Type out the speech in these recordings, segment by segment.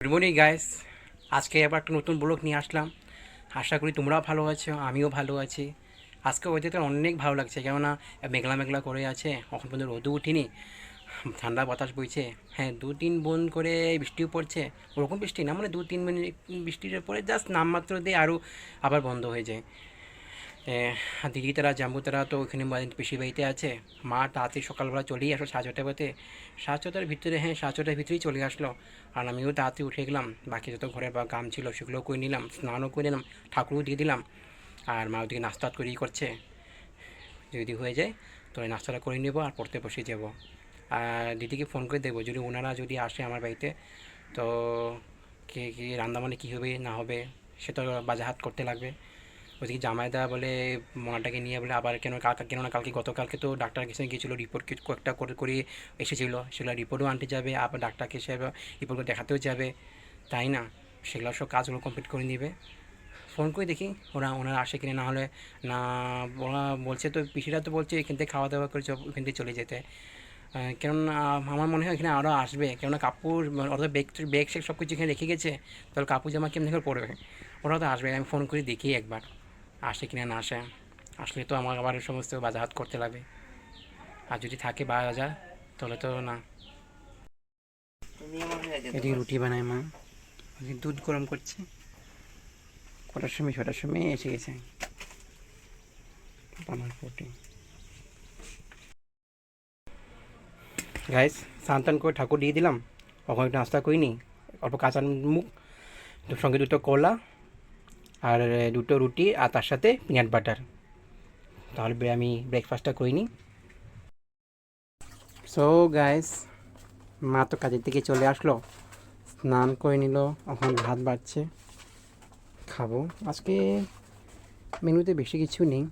Good morning guys আজকে আবার একটা নতুন ব্লগ নিয়ে আসলাম। আশা করি তোমরাও ভালো আছো, আমিও ভালো আছি। আজকে ওয়েদারটা অনেক ভালো লাগছে, কেননা মেঘলা মেঘলা করে আছে, এখন পর্যন্ত রোদও উঠিনি, ঠান্ডা বাতাস বইছে। হ্যাঁ দু তিন বোন করে বৃষ্টিও পড়ছে, ওরকম বৃষ্টি না মানে দু তিন মিনিট বৃষ্টির পরে জাস্ট নামমাত্র দিয়ে আরও আবার বন্ধ হয়ে যায়। এ, আর দিদি তারা জাম্বু তারা তো ওখানে বাড়ি- পিসি বাড়িতে আছে। মা তাড়াতাড়ি সকালবেলা চলেই আসলো সাড়ে ছটা মধ্যে সাড়ে ছটার ভিতরে হ্যাঁ সাড়ে ছটার ভিতরেই চলে আসলো। আর আমিও তাড়াতাড়ি উঠে গেলাম। বাকি যত ঘরে বা গাম ছিল সেগুলো করে নিলাম স্নানও করে নিলাম ঠাকুরও দিয়ে দিলাম। আর মা ওদিকে নাস্তা তৈরি করছে। যদি হয়ে যায় তাহলে নাস্তাটা করে নেব আর পড়তে বসে যাব। আর দিদিকে ফোন করে দেবো যদি ওনারা যদি আসে আমার বাড়িতে তো কে কী রান্নাবান্না কী হবে না হবে সেটা বাজাহাত করতে লাগবে। ওদিকে জামাইদা বলে মোনাটাকে নিয়ে বলে আবার কেন কালকে, কেন না কালকে, গতকালকে তো ডাক্তার কাছে গিয়েছিল রিপোর্ট কয়েকটা করে করে এসেছিল। সেগুলো রিপোর্টও আনতে যাবে, আবার ডাক্তারকে সে রিপোর্ট দেখাতেও যাবে। তাই না? সেগুলো সব কাজগুলো কমপ্লিট করে নেবে। ফোন করে দেখি ওরা, ওনারা আসে কিনা, না হলে না, ওরা বলছে তো, পিসিরা তো বলছে এখান থেকে খাওয়া দাওয়া করে ওখান থেকে চলে যেতে। কেননা আমার মনে হয় এখানে আরও আসবে, কেননা কাপড় ওরা ব্যাগ ব্যাগ সেগ সব কিছু এখানে রেখে গেছে, তাহলে কাপড় জামা কেমন করে পড়বে ওরা তো আসবে আমি ফোন করে দেখি একবার। আসে কিনা না আসে, আসলে তো আমার আবার সমস্ত বাজাহাত করতে লাগবে আর যদি থাকে বাজার, তাহলে তো না। এদিকে রুটি বানায় মা। দুধ গরম করছে। কটার সময়, ছটার সময় এসে গেছে। আমার রুটি। গাইস সান্তান করে ঠাকুর দিয়ে দিলাম। ওখানে একটু নাস্তা করিনি। অল্প কাঁচা মুখ, সঙ্গে দুটো কলা আর দুটো রুটি আর তার সাথে পিনাট বাটার তাহলে আমি ব্রেকফাস্টটা করিনি সো গাইস মা তো কাজের থেকে চলে আসলো। স্নান করে নিল, এখন ভাত বাড়ছে। খাব। আজকে মেনুতে বেশি কিছু নেই।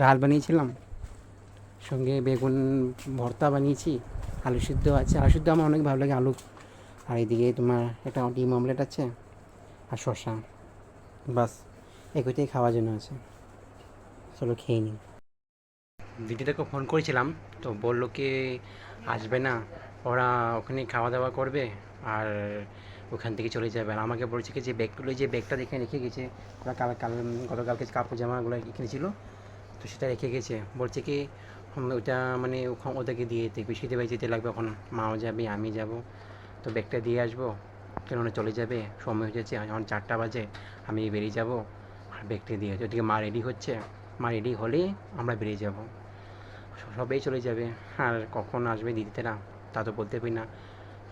ডাল বানিয়েছিলাম। সঙ্গে বেগুন ভর্তা বানিয়েছি। আলু সিদ্ধ আছে। আলু সিদ্ধ আমার অনেক ভালো লাগে, আলু। আর এদিকে তোমার একটা ডিম অমলেট আছে। আর শসা। বাস। এগুলোতেই খাওয়ার জন্য আছে। চলো খেয়ে নিই। দিদিটাকে ফোন করেছিলাম তো বলল কি আসবে না ওরা ওখানে খাওয়া দাওয়া করবে আর ওখান থেকে চলে যাবে। আর আমাকে বলছে কি যে ব্যাগগুলো যে ব্যাগটা দেখে রেখে গেছে ওরা কাল কাল গতকালকে কাপড় জামাগুলো কিনেছিল তো সেটা রেখে গেছে। বলছে কি ওটা মানে ওখান ওদেরকে দিয়ে দিতে পিছিয়ে দেবে যেতে লাগবে এখন। মাও যাবে আমি যাব। তো ব্যাগটা দিয়ে আসব কেননা চলে যাবে, সময় হয়ে যাচ্ছে এখন চারটা বাজে, আমি বেরিয়ে যাব। আর ব্যাগটা দিয়ে ওদিকে মা রেডি হচ্ছে, মা রেডি হলেই আমরা বেরিয়ে যাব। সবাই চলে যাবে। আর কখন আসবে দিদিতেরা তা তো বলতে পারি না।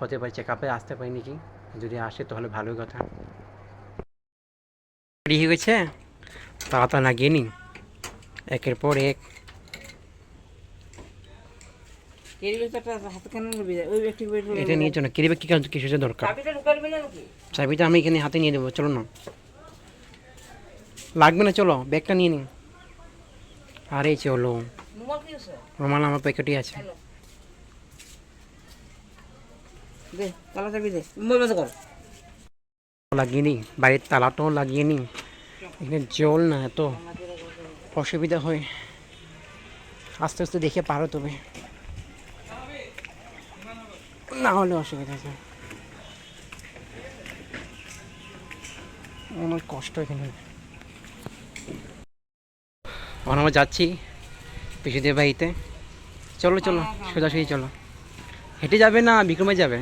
হতে পারে চেক আপে আসতে পারি নাকি? যদি আসে তাহলে ভালোই কথা। রেডি হয়ে গেছে? তাড়াতাড়ি লাগিয়ে নি। একের পর এক। এটা নিয়ে চলো কিরবে কি কারণ কিসের দরকার? চাবিটা আমি এখানে হাতে নিয়ে দেবো চলো না। লাগবে না চলো ব্যাগটা নিয়ে নিন আরে চলো রুমাল আমার প্যাকেটই আছে। লাগিয়ে নিই বাড়ির তালাটাও লাগিয়ে নিই। এখানে জল না এত অসুবিধা হয়। আস্তে আস্তে দেখে পারো তবে না হলে অসুবিধা আছে। অনেক কষ্ট এখানে। এখন আমরা যাচ্ছি পিসুদের বাড়িতে চলো চলো সোজাসুজি চলো। হেঁটে যাবে না বিক্রমে যাবে?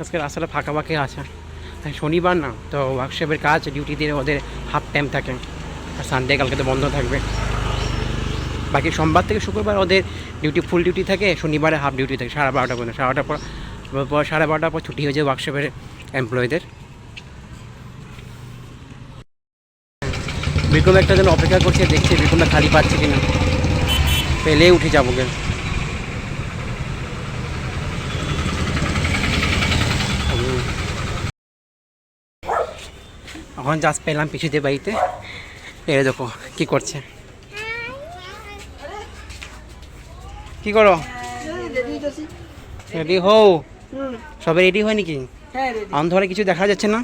আজকে রাস্তাটা ফাঁকা ফাঁকা আছে শনিবার না তো ওয়ার্কশপের কাজ ডিউটিতে ওদের হাফ টাইম থাকে। আর সানডে কালকে তো বন্ধ থাকবে। বাকি সোমবার থেকে শুক্রবার ওদের ডিউটি ফুল ডিউটি থাকে, শনিবারে হাফ ডিউটি থাকে, সাড়ে বারোটা পর্যন্ত সাড়ে পর পর সাড়ে বারোটার পর ছুটি হয়ে যায় ওয়ার্কশপের এমপ্লয়ীদের বিক্রম একটা যেন অপেক্ষা করছে, দেখছে বিক্রমটা খালি পাচ্ছে কিনা। পেলে উঠে যাব গে এখন জাস্ট পেলাম পিছুতে বাড়িতে। এ দেখো, কি করছে। কি করো? রেডি হও। সবে রেডি হয় নাকি? অন্ধকারে কিছু দেখা যাচ্ছে না?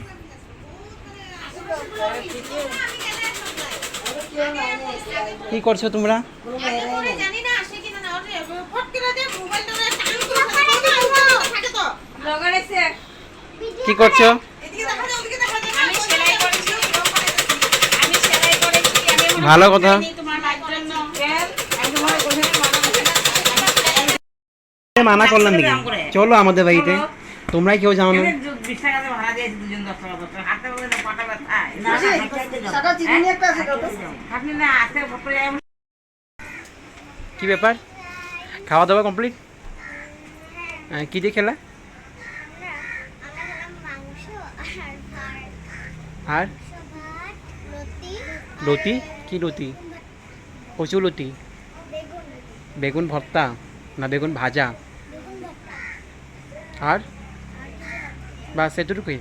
কি করছ তোমরা? কি করছ? ভালো কথা। মানা করলাম নাকি চলো আমাদের বাড়িতে। তোমরাই কেউ যাও না। যাই। কি ব্যাপার? খাওয়া দাওয়া কমপ্লিট কি দিয়ে খেলা? আর? আর ভাত ভাত রুটি লতি? কি লতি? কচু লতি? বেগুন বেগুন ভর্তা না বেগুন ভাজা? আর? বাস এতটুকুই।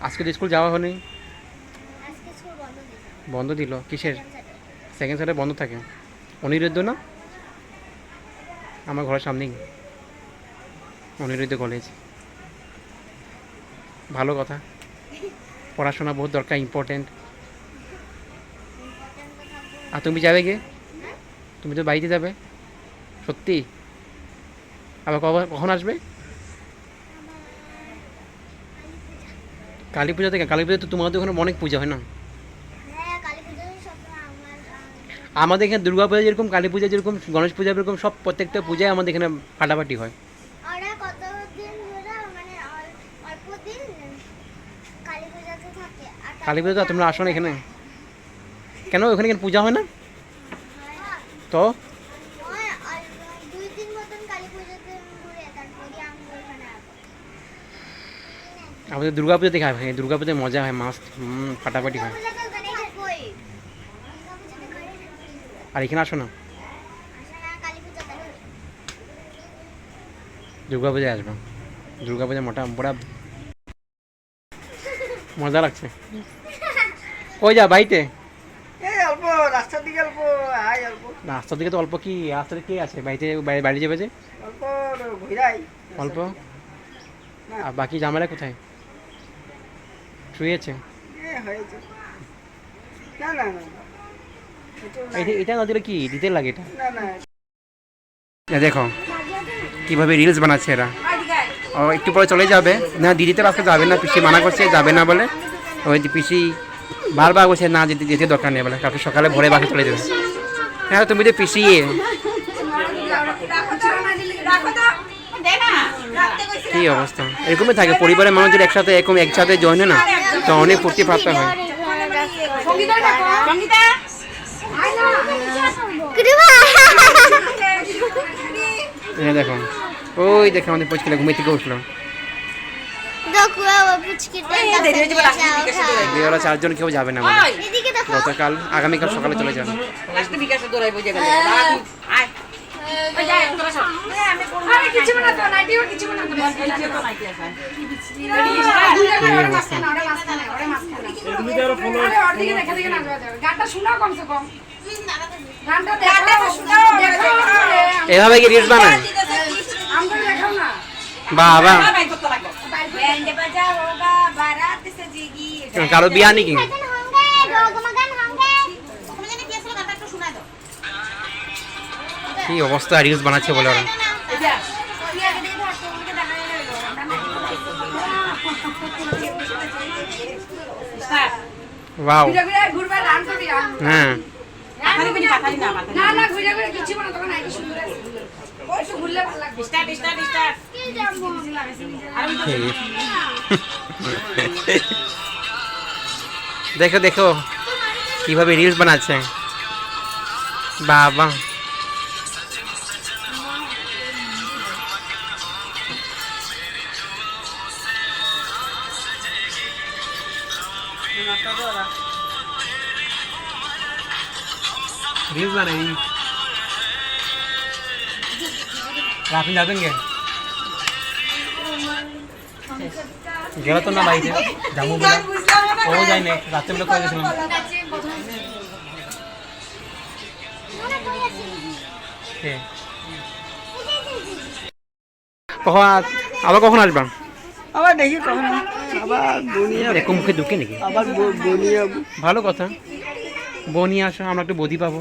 আজকে তো স্কুল যাওয়া হয়নি। বন্ধ দিল। কিসের? সেকেন্ড সাইডে বন্ধ থাকে। অনিরুদ্ধ না? আমার ঘরের সামনেই। অনিরুদ্ধ কলেজ ভালো কথা। পড়াশোনা বহুত দরকার ইম্পর্টেন্ট আর তুমি যাবে গে? তুমি তো বাড়িতে যাবে। সত্যি? আবার কখন আসবে? কালী পূজা থেকে কালী পূজা তো তোমাদের ওখানে অনেক পূজা হয় না? হ্যাঁ আমাদের এখানে দুর্গা পূজা যেরকম কালী পূজা যেরকম গণেশ পূজা যেরকম সব প্রত্যেকটা পূজায় আমাদের এখানে ফাটাফাটি হয়। মানে কালী পূজা তো তোমরা আসো না এখানে? কেন? ওখানে কেন পূজা হয় না? তো ওই অল্প- দুই দিন মতন কালী পুজোতে ঘুরে তারপরে আমি ওখানে আসব আমাদের দুর্গা পূজা দেখে হয় দুর্গা পূজায় মজা হয় মাস্ট ফাটাফাটি হয়। আর এখানে আসো না। আসলে কালী পুজোতে দুর্গা পূজায় আসব। দুর্গা পূজা মোটা বড়া মজা লাগছে। কই যা অল্প রাস্তার দিকে অল্প আয় অল্প। রাস্তার দিকে তো অল্প কি রাস্তাতে কে আছে? বাড়িতে বাড়ি- বাড়ি যাবে যে? অল্প অল্প? আর বাকি জামালা কোথায়? না না না। এটা এটা না দিলে কি? দিতে লাগে এটা? না না। দেখো কীভাবে রিলস বানাচ্ছে এরা। ও একটু পরে চলে যাবে। না দিদি তো আজকে যাবে না পিসি মানা করছে যাবে না বলে। ওই যে পিসি বারবার বলছে না যেতে যেতে দরকার নেই বলে। কালকে সকালে ভোরে বাকি চলে যাবে। হ্যাঁ তুমি তো পিসি কি অবস্থা? এরকমই থাকে পরিবারের মানুষদের একসাথে এরকম একসাথে জয়েন না? তো অনেক ফুর্তি ফার্তা হয়। এই দেখো ওই দেখো আমাদের পচকিলা ঘুমিয়ে থেকে উঠল। হয়ে ওরা চারজন কেউ যাবে না গতকাল আগামীকাল সকালে চলে যাবে। এভাবে কি রিলস বানায় বাবা কারও বিয়া নাকি ওই একটু ঘুরলে বানাচ্ছে স্টার্ট স্টার্ট স্টার্ট দেখো দেখো। কীভাবে রিলস বানাচ্ছে? বাবা। রিলস বানাই আপনি যাবেন গে গেল তো না বাড়িতে যাব বলে ও যাই না রাত্রেবেলা করে গেছিলাম কখন আবার কখন আসবা আবার দেখি কখন আবার বনিয়া এরকম মুখে ঢুকে নাকি আবার বনিয়া ভালো কথা বনি আসো আমরা একটু বদি পাবো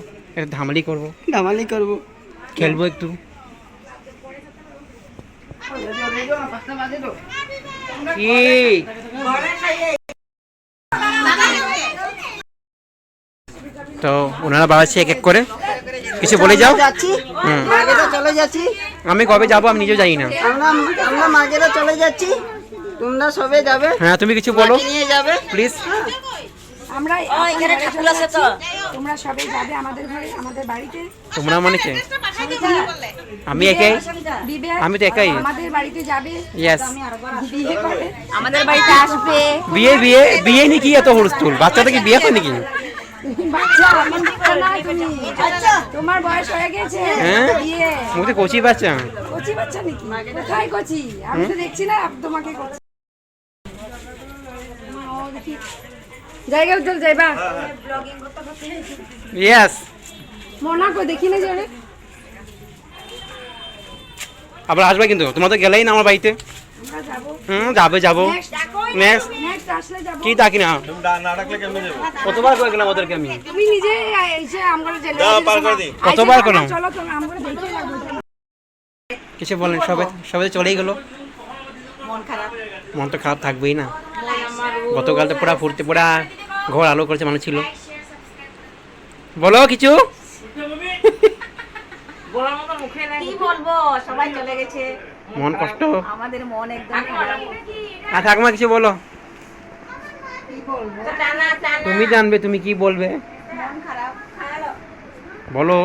ধামালি করব। ধামালি করব। খেলব একটু। তো ওনারা বাড়াচ্ছে এক এক করে। কিছু বলে যাও। চলে যাচ্ছি। আমি কবে যাব আমি নিজেও জানি না। আমরা আমরা মার্কেটে চলে যাচ্ছি। তোমরা সবে যাবে। হ্যাঁ তুমি কিছু বলো। নিয়ে যাবে। প্লিজ আমরা এখানে ঠাকুর আছে তো। তোমরা সবাই যাবে আমাদের ঘরে আমাদের বাড়িতে। তোমরা মানে কে? আমি একাই? আমি তো একাই। আমাদের বাড়িতে যাবে। ইয়েস বিয়ে করবে আমাদের বাড়িতে আসবে। বিয়ে বিয়ে বিয়ে নি কি এত হুলস্থুল বাচ্চাটা কি বিয়ে নাকি করো না তুমি? তোমার বয়স হয়ে গেছে। হ্যাঁ? বিয়ে। কচি বাচ্চা। কচি বাচ্চা নাকি? কোথায় কচি? আমি তো দেখছি না তোমাকে কচি। জায়গা উজ্জ্বল যাইবা? ইয়েস মনা কো দেখি না জোরে? আবার আসবে কিন্তু। তোমরা তো গেলেই না আমার বাড়িতে। হুম যাবে যাব। নেক্সট নেক্সট আসলে যাব। কি ডাকি না? কতবার করে গেলাম ওদেরকে আমি? তুমি নিজে এসে আমরা জেলে কতবার করলাম? চলো তো আমরা দেখে যাব কিছু বলেন সবে সবে চলেই গেলো। মন খারাপ। মন তো খারাপ থাকবেই না। গতকাল তো পুরা ফুর্তি পুরা ঘর আলো করেছে মানুষ ছিল। বলো কিছু? কি বলব? সবাই চলে গেছে। মন কষ্ট? আমাদের মন একদম আর ঠাকুমা কিছু বলো। তুমি জানবে তুমি কি বলবে? খারাপ। বলো।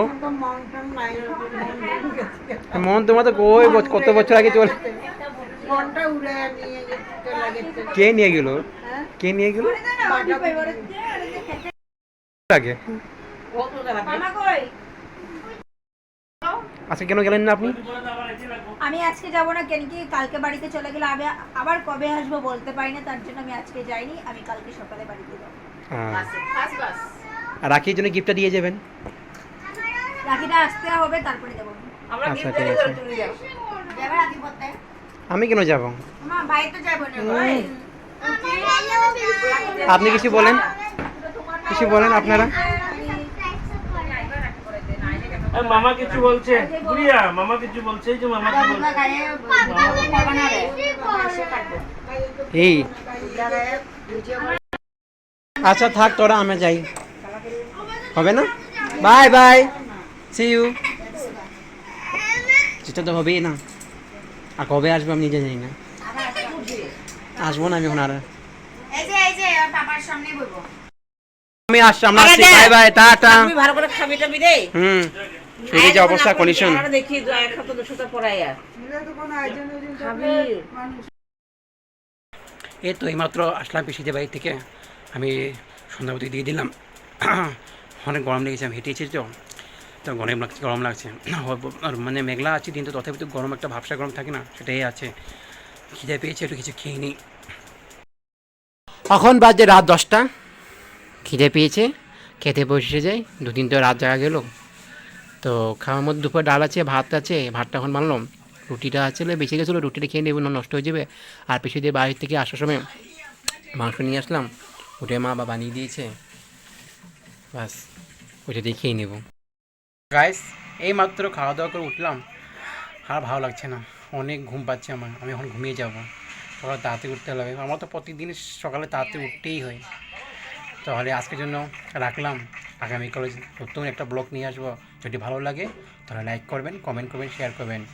মন তোমার তো কই কত বছর আগে চলে কে নিয়ে গেল? কে নিয়ে গেল? আগে। আচ্ছা কেন গেলেন না আপনি? আমি আজকে যাব না কেন কি কালকে বাড়িতে চলে গেলে আমি আবার কবে আসব বলতে পারি না তার জন্য আমি আজকে যাইনি আমি কালকে সকালে বাড়িতে যাব। আর রাখির জন্য গিফটটা দিয়ে যাবেন? রাখিটা আসতে হবে তারপরে যাব আচ্ছা ঠিক আছে। যাবে। আমি কেন যাব? আমার ভাই তো যাব না ভাই। আপনি কিছু বলেন? কিছু বলেন আপনারা? মামা কিছু বলছে। বুড়িয়া মামা কিছু বলছে। যে মামা কি বলছে? এই। আচ্ছা থাক তোরা আমি যাই। হবে না? Bye bye. সি ইউ যেটা তো হবেই না। আর কবে আসব আমি নিজে জানি না। আসব না আমি এখন আর। এই যে এই যে পাপার সামনে বলব। আমি আসছি আমরা আসছি। Bye bye tata. তুমি ভালো করে খাবি টাবি রে হুম যে অবস্থা কন্ডিশন দেখি এক হাতে দুশোটা পড়াই আর। খাবি। এই তো এইমাত্র আসলাম পিসিদের বাড়ি থেকে। আমি সন্ধ্যাবতী দিয়ে দিলাম। অনেক গরম লেগেছে আমি হেঁটেছি তো। তো গরম লাগছে গরম লাগছে। আর মানে মেঘলা আছে দিন তো তথাপি তো গরম একটা ভাবসা গরম থাকে না সেটাই আছে। খিদে পেয়েছে একটু কিছু খেয়ে নিই। এখন বাজে রাত দশটা? খিদে পেয়েছে খেতে বসে যাই দুদিন তো রাত জায়গা গেল। তো খাওয়ার মধ্যে দুপুর ডাল আছে ভাত আছে ভাতটা এখন বানলাম। রুটিটা আছে বেঁচে গেছিল রুটিটা খেয়ে নেব না নষ্ট হয়ে যাবে। আর পিছু দিয়ে বাড়ি থেকে আসার সময় মাংস নিয়ে আসলাম ওটা মা বা বানিয়ে দিয়েছে। বাস ওইটা দিয়ে খেয়ে নেব। গাইস এই মাত্র খাওয়া দাওয়া করে উঠলাম আর ভালো লাগছে না। অনেক ঘুম পাচ্ছে আমার। আমি এখন ঘুমিয়ে যাব। সকালে তাড়াতাড়ি উঠতে হবে। আমার তো প্রতিদিন সকালে তাড়াতাড়ি উঠতেই হয়। তাহলে আজকের জন্য রাখলাম। আগামীকাল নতুন একটা ব্লগ নিয়ে আসব। যদি ভালো লাগে, তাহলে লাইক করবেন কমেন্ট করবেন শেয়ার করবেন।